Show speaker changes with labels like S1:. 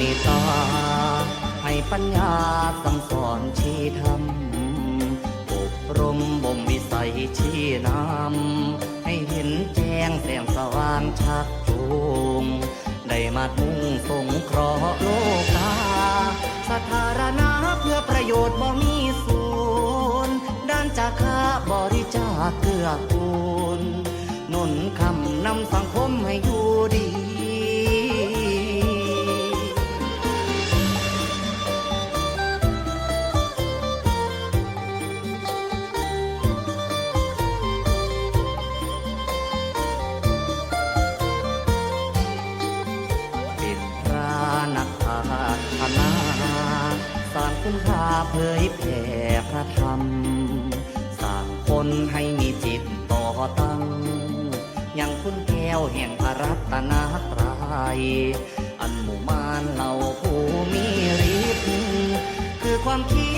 S1: เมตตาให้ปัญญาสั่งสอนชี้ทำอบรมบ่มวิสัยชี้นำให้เห็นแจ้งแสงสว่างชักจูงได้มามุ่งสงเคราะห์โลกาสาธารณะเพื่อประโยชน์บ่มีสูญด้านจากค่าบริจาคเกื้อกูลนุนคำนำสังคมให้อยู่ คุณค่าเผยแผ่พระธรรม สร้างคนให้มีจิตต่อตั้งอย่างคุณแก้วแห่งพระรัตนตรัย อันหมู่มานเหล่าผู้มีฤทธิ์คือความคิด